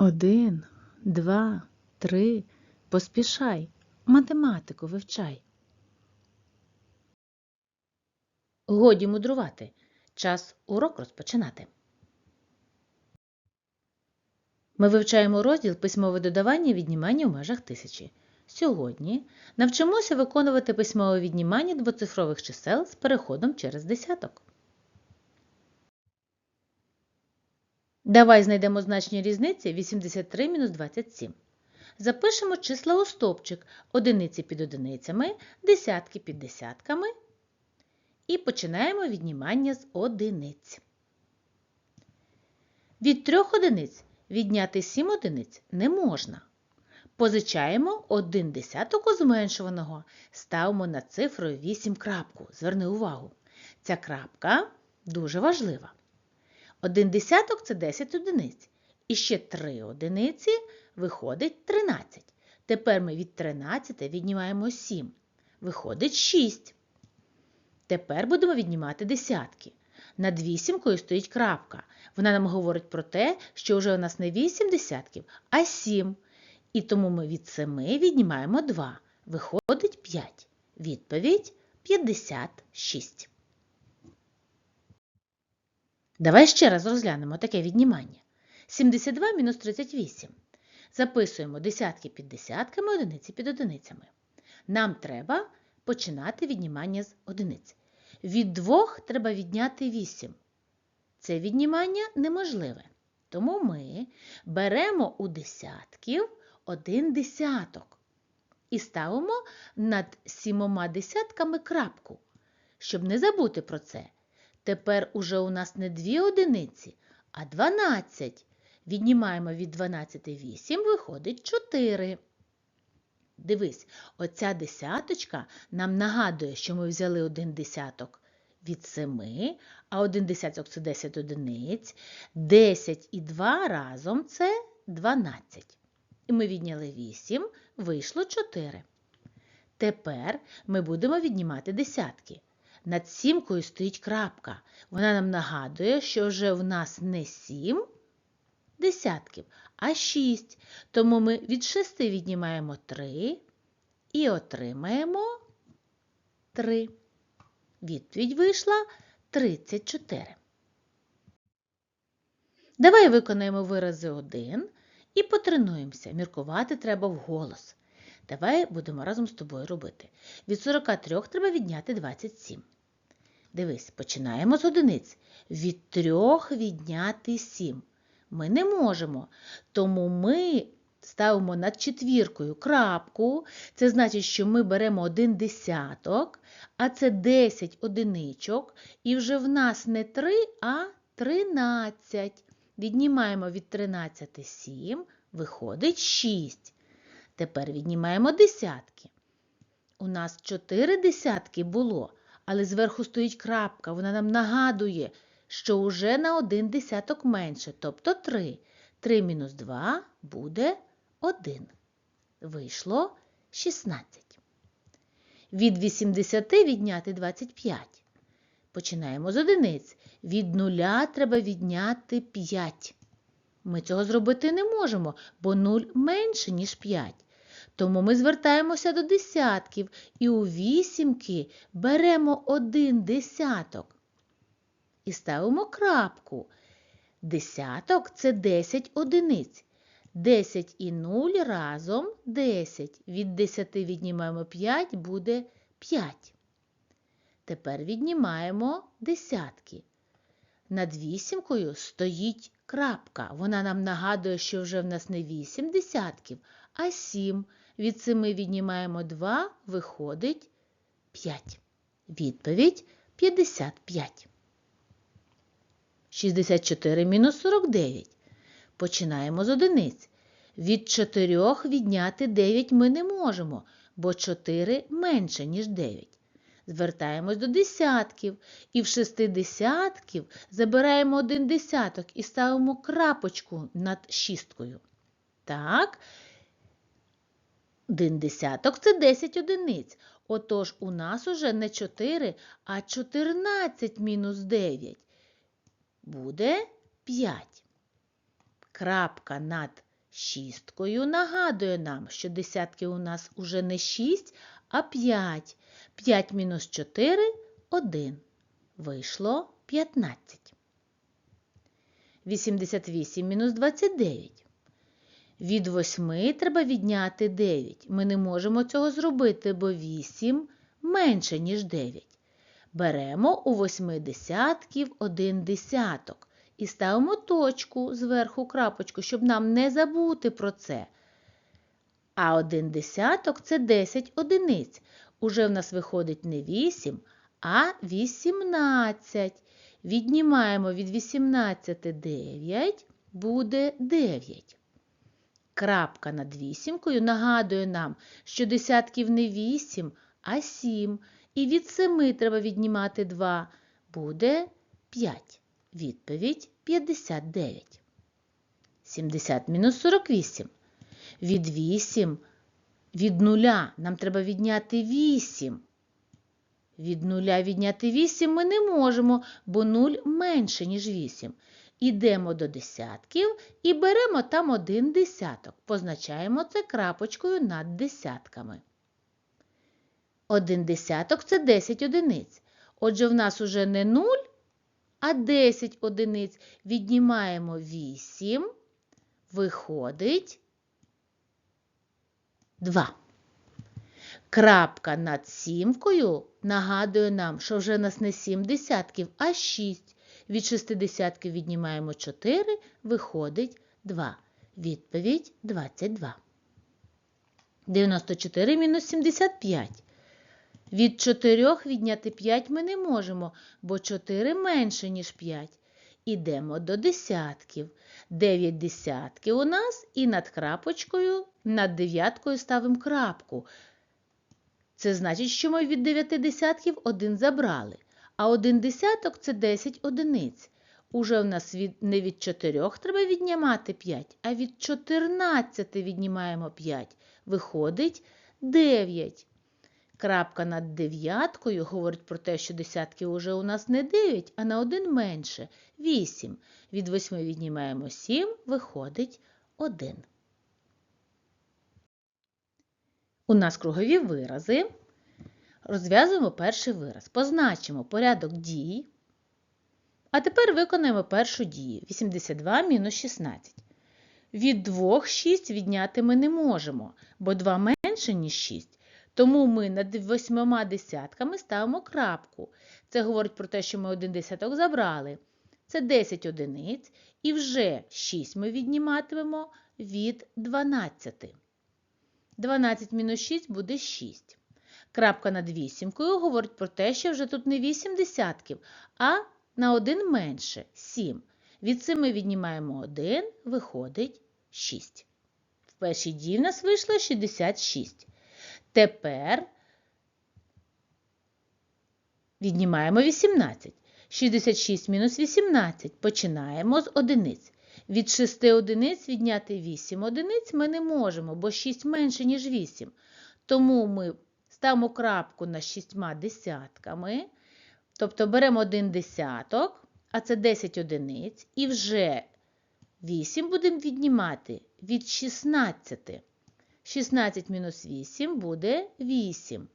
Один, два, три. Поспішай. Математику вивчай. Годі мудрувати. Час урок розпочинати. Ми вивчаємо розділ письмове додавання віднімання в межах тисячі. Сьогодні навчимося виконувати письмове віднімання двоцифрових чисел з переходом через десяток. Давай знайдемо значення різниці 83 мінус 27. Запишемо числа у стовпчик, одиниці під одиницями, десятки під десятками. І починаємо віднімання з одиниць. Від трьох одиниць відняти 7 одиниць не можна. Позичаємо один десяток у зменшуваного, ставимо над цифрою 8 крапку. Зверни увагу. Ця крапка дуже важлива. Один десяток це 10 одиниць. І ще 3 одиниці виходить 13. Тепер ми від 13 віднімаємо 7. Виходить 6. Тепер будемо віднімати десятки. Над вісімкою стоїть крапка. Вона нам говорить про те, що вже у нас не 8 десятків, а 7. І тому ми від 7 віднімаємо 2. Виходить 5. Відповідь 56. Давай ще раз розглянемо таке віднімання. 72 мінус 38. Записуємо десятки під десятками, одиниці під одиницями. Нам треба починати віднімання з одиниць. Від двох треба відняти 8. Це віднімання неможливе. Тому ми беремо у десятків один десяток і ставимо над сімома десятками крапку. Щоб не забути про це, тепер уже у нас не дві одиниці, а 12. Віднімаємо від 12 8, виходить 4. Дивись, оця десяточка нам нагадує, що ми взяли один десяток від 7, а один десяток це 10 одиниць. 10 і 2 разом це 12. І ми відняли 8, вийшло 4. Тепер ми будемо віднімати десятки. Над сімкою стоїть крапка. Вона нам нагадує, що вже в нас не 7 десятків, а 6. Тому ми від 6 віднімаємо 3 і отримаємо 3. Відповідь вийшла 34. Давай виконаємо вирази 1 і потренуємося. Міркувати треба вголос. Давай будемо разом з тобою робити. Від 43 треба відняти 27. Дивись, починаємо з одиниць. Від 3 відняти 7. Ми не можемо. Тому ми ставимо над четвіркою крапку. Це значить, що ми беремо один десяток, а це 10 одиничок. І вже в нас не 3, а 13. Віднімаємо від 13 7, виходить 6. Тепер віднімаємо десятки. У нас 4 десятки було, але зверху стоїть крапка. Вона нам нагадує, що уже на один десяток менше, тобто 3. 3 мінус 2 буде 1. Вийшло 16. Від 80 відняти 25. Починаємо з одиниць. Від нуля треба відняти 5. Ми цього зробити не можемо, бо 0 менше, ніж 5. Тому ми звертаємося до десятків і у вісімки беремо один десяток. І ставимо крапку. Десяток це 10 одиниць. 10 і 0 разом 10. Від 10 віднімаємо 5, буде 5. Тепер віднімаємо десятки. Над вісімкою стоїть крапка. Вона нам нагадує, що вже в нас не 8 десятків, а 7. Від 7 віднімаємо 2, виходить 5. Відповідь 55. 64 мінус 49. Починаємо з одиниць. Від 4 відняти 9 ми не можемо, бо 4 менше, ніж 9. Звертаємось до десятків. І в шести десятків забираємо один десяток і ставимо крапочку над шісткою. Так, один десяток це 10 одиниць. Отож, у нас уже не 4, а 14 мінус 9. Буде 5. Крапка над шісткою нагадує нам, що десятки у нас уже не 6, а 5. 5 мінус 4 – 1. Вийшло 15. 88 мінус 29. Від 8 треба відняти 9. Ми не можемо цього зробити, бо 8 менше, ніж 9. Беремо у 8 десятків 1 десяток і ставимо точку зверху крапочку, щоб нам не забути про це. А 1 десяток – це 10 одиниць. Уже в нас виходить не 8, а 18. Віднімаємо від 18 9, буде 9. Крапка над вісімкою нагадує нам, що десятків не 8, а 7. І від 7 треба віднімати 2. Буде 5. Відповідь 59. 70 мінус 48. Від 8 від 0 нам треба відняти 8. Від 0 відняти 8 ми не можемо, бо 0 менше, ніж 8. Ідемо до десятків і беремо там один десяток. Позначаємо це крапочкою над десятками. Один десяток це 10 одиниць. Отже, в нас уже не 0, а 10 одиниць. Віднімаємо 8, виходить 2. Крапка над сімкою нагадує нам, що вже в нас не 7 десятків, а 6. Від 6 десятків віднімаємо 4, виходить 2. Відповідь 22. 94 мінус 75. Від 4 відняти 5 ми не можемо, бо 4 менше, ніж 5. Ідемо до десятків. 9 десятків у нас і над крапочкою, над дев'яткою ставимо крапку. Це значить, що ми від 9 десятків один забрали. А один десяток це 10 одиниць. Уже в нас від, не від 4 треба віднімати 5, а від 14 віднімаємо 5. Виходить 9. Крапка над дев'яткою говорить про те, що десятків уже у нас не 9, а на один менше 8. Від 8 віднімаємо 7, виходить 1. У нас кругові вирази. Розв'язуємо перший вираз. Позначимо порядок дій. А тепер виконаємо першу дію. 82 мінус 16. Від 2 6 відняти ми не можемо, бо 2 менше, ніж 6. Тому ми над восьмима десятками ставимо крапку. Це говорить про те, що ми один десяток забрали. Це 10 одиниць. І вже 6 ми відніматимемо від 12. 12 мінус 6 буде 6. Крапка над вісімкою говорить про те, що вже тут не 8 десятків, а на 1 менше 7. Від 7 віднімаємо 1, виходить 6. В першій дії в нас вийшло 66. Тепер віднімаємо 18. 66 мінус 18. Починаємо з одиниць. Від 6 одиниць відняти 8 одиниць ми не можемо, бо 6 менше, ніж 8. Тому ми ставимо крапку на 6 десятками. Тобто беремо один десяток, а це 10 одиниць, і вже 8 будемо віднімати від 16. 16 мінус 8 буде 8.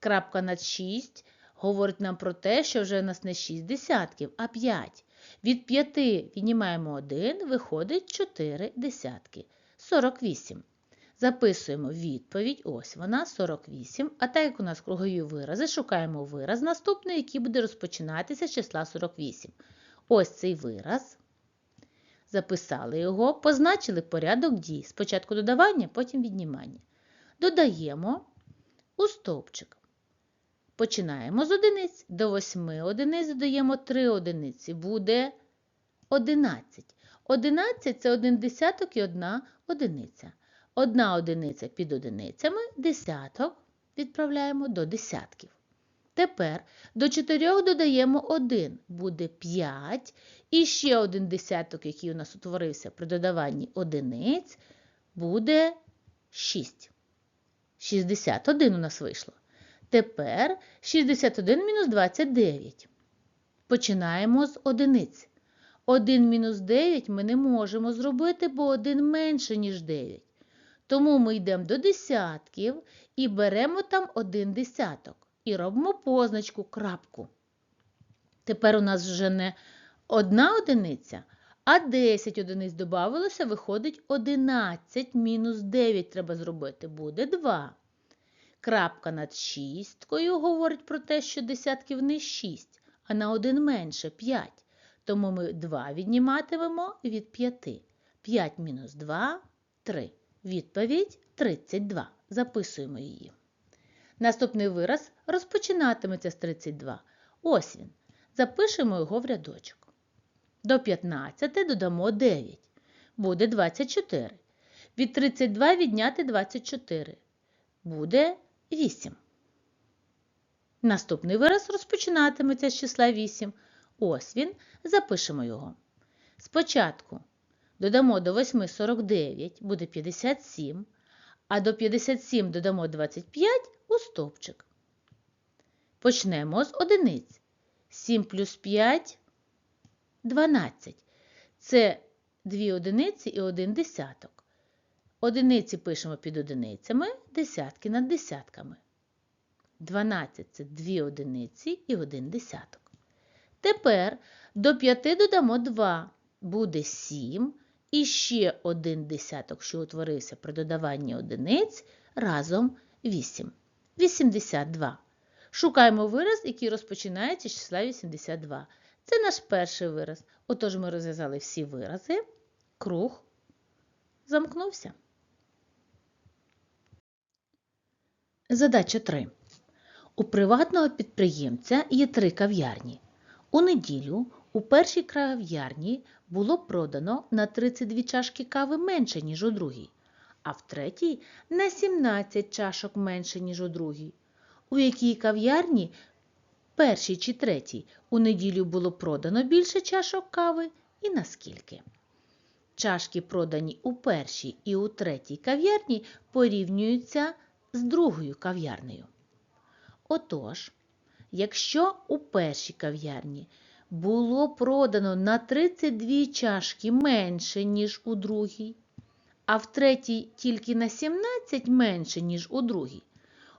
Крапка над 6 говорить нам про те, що вже у нас не 6 десятків, а 5. Від 5 віднімаємо 1, виходить 4 десятки. 48. Записуємо відповідь, ось вона, 48. А так як у нас кругові вирази, шукаємо вираз наступний, який буде розпочинатися з числа 48. Ось цей вираз. Записали його, позначили порядок дій. Спочатку додавання, потім віднімання. Додаємо у стовпчик. Починаємо з одиниць. До 8 одиниць додаємо 3 одиниці. Буде 11. 11 це 1 десяток і 1 одиниця. Одна одиниця під одиницями, десяток відправляємо до десятків. Тепер до 4 додаємо 1, буде 5. І ще один десяток, який у нас утворився при додаванні одиниць, буде 6. 61 у нас вийшло. Тепер 61 мінус 29. Починаємо з одиниць. 1 мінус 9 ми не можемо зробити, бо 1 менше, ніж 9. Тому ми йдемо до десятків і беремо там один десяток. І робимо позначку крапку. Тепер у нас вже не одна одиниця, а 10 одиниць додавалося, виходить 11 мінус 9 треба зробити, буде 2. Крапка над шісткою говорить про те, що десятків не 6, а на один менше 5. Тому ми 2 відніматимемо від 5. 5 мінус 2 – 3. Відповідь 32. Записуємо її. Наступний вираз розпочинатиметься з 32. Ось він. Запишемо його в рядочок. До 15 додамо 9. Буде 24. Від 32 відняти 24. Буде 8. Наступний вираз розпочинатиметься з числа 8. Ось він. Запишемо його. Спочатку додамо до 8 49, буде 57, а до 57 додамо 25 у стовпчик. Почнемо з одиниць. 7 плюс 5 – 12. Це дві одиниці і один десяток. Одиниці пишемо під одиницями, десятки над десятками. 12 – це дві одиниці і один десяток. Тепер до 5 додамо 2, буде 7. І ще один десяток, що утворився при додаванні одиниць, разом 8. 82. Шукаємо вираз, який розпочинається з числа 82. Це наш перший вираз. Отож ми розв'язали всі вирази. Круг замкнувся. Задача 3. У приватного підприємця є три кав'ярні. У неділю у першій кав'ярні було продано на 32 чашки кави менше, ніж у другій, а в третій на 17 чашок менше, ніж у другій. У якій кав'ярні, першій чи третій, у неділю було продано більше чашок кави і наскільки? Чашки, продані у першій і у третій кав'ярні, порівнюються з другою кав'ярнею. Отож, якщо у першій кав'ярні було продано на 32 чашки менше, ніж у другій, а в третій тільки на 17 менше, ніж у другій.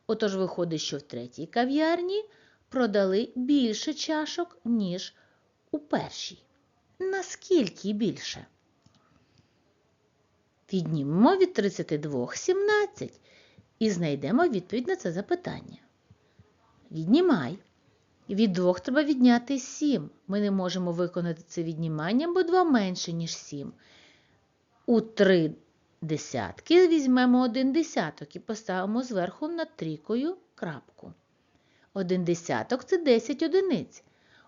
Отож виходить, що в третій кав'ярні продали більше чашок, ніж у першій. Наскільки більше? Віднімемо від 32 17 і знайдемо відповідь на це запитання. Віднімай. Від 2 треба відняти 7. Ми не можемо виконати це віднімання, бо 2 менше, ніж 7. У 3 десятки візьмемо 1 десяток і поставимо зверху над трійкою крапку. 1 десяток це 10 одиниць.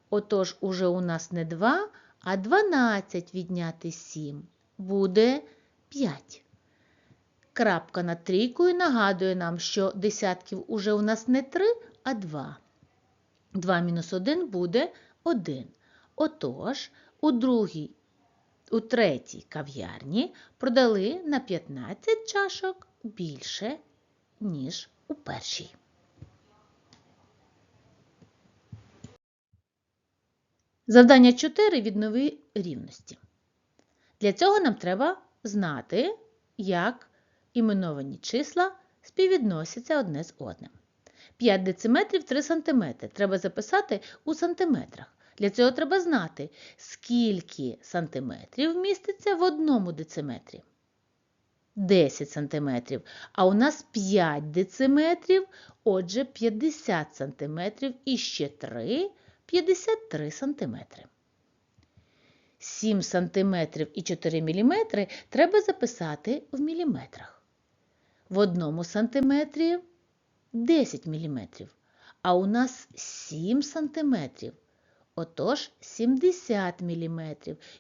Отож, уже у нас не 2, а 12 відняти 7. Буде 5. Крапка над трійкою нагадує нам, що десятків уже у нас не 3, а 2. 2 мінус 1 буде 1. Отож, у другій, у третій кав'ярні продали на 15 чашок більше, ніж у першій. Завдання 4 віднови рівності. Для цього нам треба знати, як іменовані числа співвідносяться одне з одним. 5 дециметрів 3 сантиметри. Треба записати у сантиметрах. Для цього треба знати, скільки сантиметрів міститься в одному дециметрі. 10 сантиметрів. А у нас 5 дециметрів, отже, 50 сантиметрів і ще 3 – 53 сантиметри. 7 сантиметрів і 4 міліметри треба записати в міліметрах. В одному сантиметрі 10 мм, а у нас 7 см. Отож 70 мм.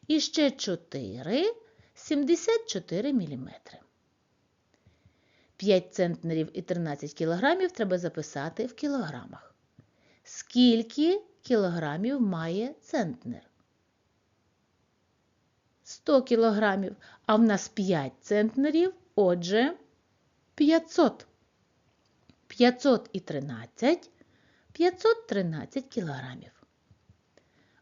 І ще 4 74 мм. 5 центнерів і 13 кілограмів треба записати в кілограмах. Скільки кілограмів має центнер? 100 кілограмів, а в нас 5 центнерів, отже, 500. 513 513 кілограмів.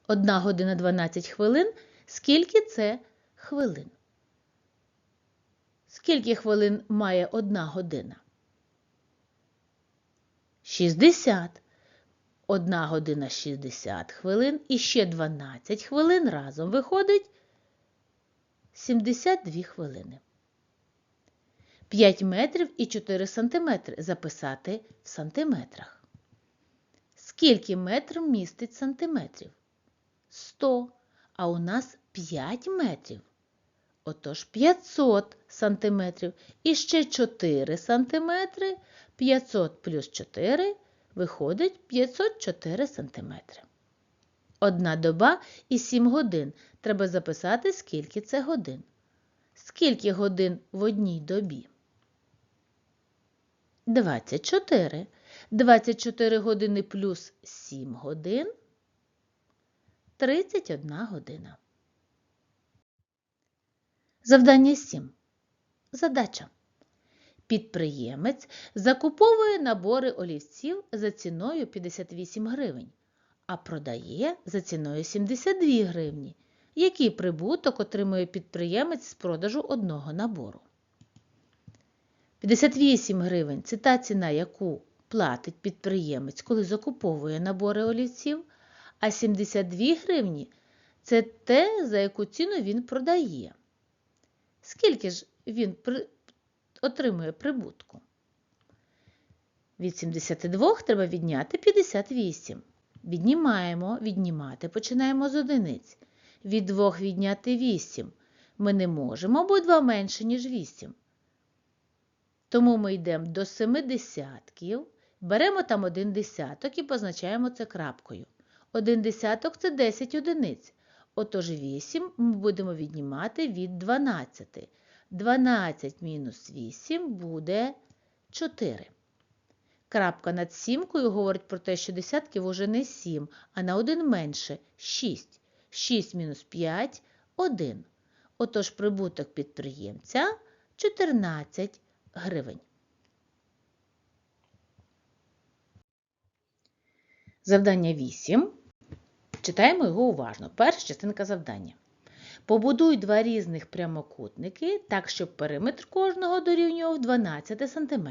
1 година 12 хвилин Скільки це хвилин? Скільки хвилин має одна година? 60. Одна година 60 хвилин і ще 12 хвилин разом виходить 72 хвилини. 5 метрів і 4 сантиметри записати в сантиметрах. Скільки метрів містить сантиметрів? 100. А у нас 5 метрів. Отож 500 сантиметрів. І ще 4 сантиметри. 500 плюс 4 виходить 504 сантиметри. Одна доба і 7 годин. Треба записати, скільки це годин. Скільки годин в одній добі? 24. 24 години плюс 7 годин. 31 година. Завдання 7. Задача. Підприємець закуповує набори олівців за ціною 58 гривень, а продає за ціною 72 гривні. Який прибуток отримує підприємець з продажу одного набору? 58 гривень це та ціна, яку платить підприємець, коли закуповує набори олівців, а 72 гривні це те, за яку ціну він продає. Скільки ж він при... отримує прибутку? Від 72 треба відняти 58. Віднімаємо, віднімати починаємо з одиниць. Від 2 відняти 8. Ми не можемо обидва менше, ніж 8. Тому ми йдемо до 7 десятків, беремо там один десяток і позначаємо це крапкою. Один десяток це 10 одиниць. Отож 8 ми будемо віднімати від 12. 12 мінус 8 буде 4. Крапка над сімкою говорить про те, що десятків уже не 7, а на 1 менше 6. 6 мінус 5 1. Отож прибуток підприємця 14 гривень. Завдання 8. Читаємо його уважно. Перша частинка завдання. Побудуй два різних прямокутники так, щоб периметр кожного дорівнював 12 см.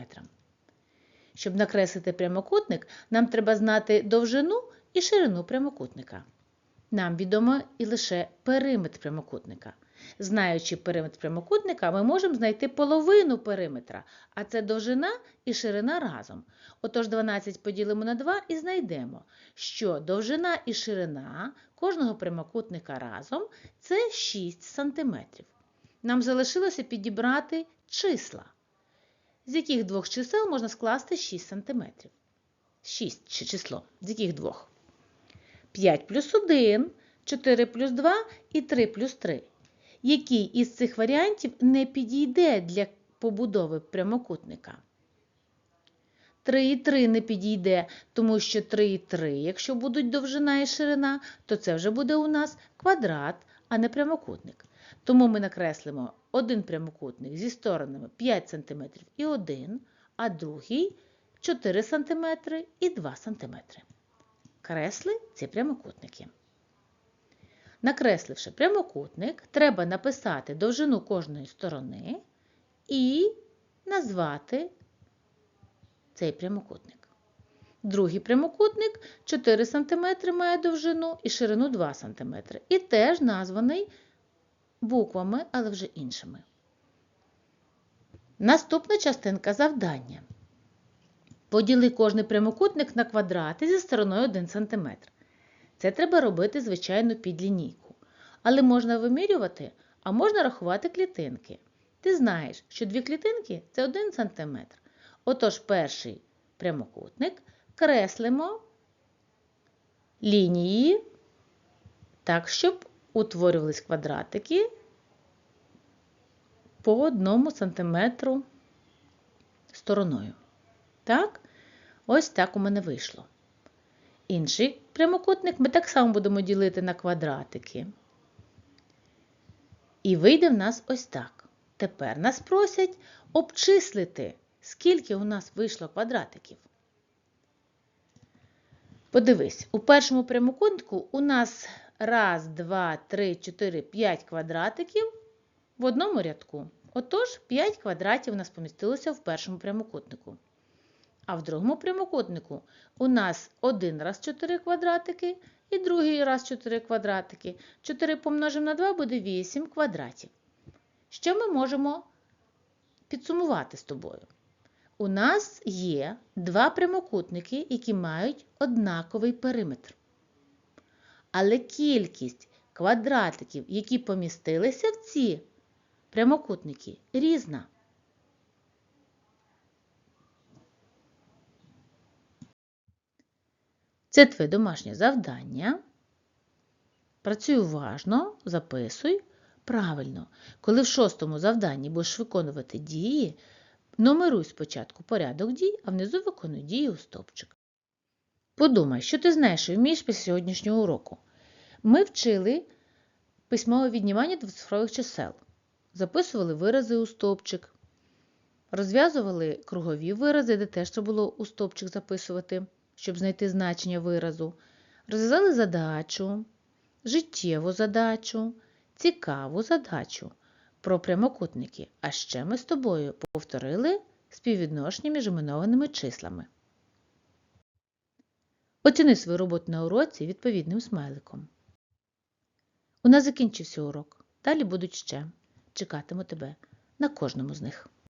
Щоб накреслити прямокутник, нам треба знати довжину і ширину прямокутника. Нам відомо і лише периметр прямокутника. Знаючи периметр прямокутника, ми можемо знайти половину периметра, а це довжина і ширина разом. Отож 12 поділимо на 2 і знайдемо, що довжина і ширина кожного прямокутника разом це 6 см. Нам залишилося підібрати числа, з яких двох чисел можна скласти 6 см. 6 число, з яких двох? 5 плюс 1, 4 плюс 2 і 3 плюс 3 який із цих варіантів не підійде для побудови прямокутника. 3 і 3 не підійде, тому що 3 і 3, якщо будуть довжина і ширина, то це вже буде у нас квадрат, а не прямокутник. Тому ми накреслимо один прямокутник зі сторонами 5 см і 1, а другий 4 см і 2 см. Кресли ці прямокутники. Накресливши прямокутник, треба написати довжину кожної сторони і назвати цей прямокутник. Другий прямокутник 4 см має довжину і ширину 2 см. І теж названий буквами, але вже іншими. Наступна частинка завдання. Поділи кожний прямокутник на квадрати зі стороною 1 см. Це треба робити, звичайно, під лінійку. Але можна вимірювати, а можна рахувати клітинки. Ти знаєш, що дві клітинки це 1 см. Отож, перший прямокутник креслимо лінії так, щоб утворювались квадратики по 1 см стороною. Так? Ось так у мене вийшло. Інший прямокутник ми так само будемо ділити на квадратики. І вийде в нас ось так. Тепер нас просять обчислити, скільки у нас вийшло квадратиків. Подивись, у першому прямокутнику у нас раз, два, три, чотири, п'ять квадратиків в одному рядку. Отож, 5 квадратів у нас помістилося в першому прямокутнику. А в другому прямокутнику у нас один раз 4 квадратики і другий раз 4 квадратики. 4 помножимо на 2 буде 8 квадратів. Що ми можемо підсумувати з тобою? У нас є два прямокутники, які мають однаковий периметр. Але кількість квадратиків, які помістилися в ці прямокутники, різна. Це твоє домашнє завдання. Працюй уважно, записуй правильно. Коли в шостому завданні будеш виконувати дії, номеруй спочатку порядок дій, а внизу виконуй дії у стовпчик. Подумай, що ти знаєш і вмієш після сьогоднішнього уроку. Ми вчили письмове віднімання двоцифрових чисел, записували вирази у стовпчик, розв'язували кругові вирази, де теж треба було у стовпчик записувати, щоб знайти значення виразу, розв'язали задачу, життєву задачу, цікаву задачу про прямокутники. А ще ми з тобою повторили співвідношення між іменованими числами. Оціни свою роботу на уроці відповідним смайликом. У нас закінчився урок. Далі будуть ще. Чекатиму тебе на кожному з них.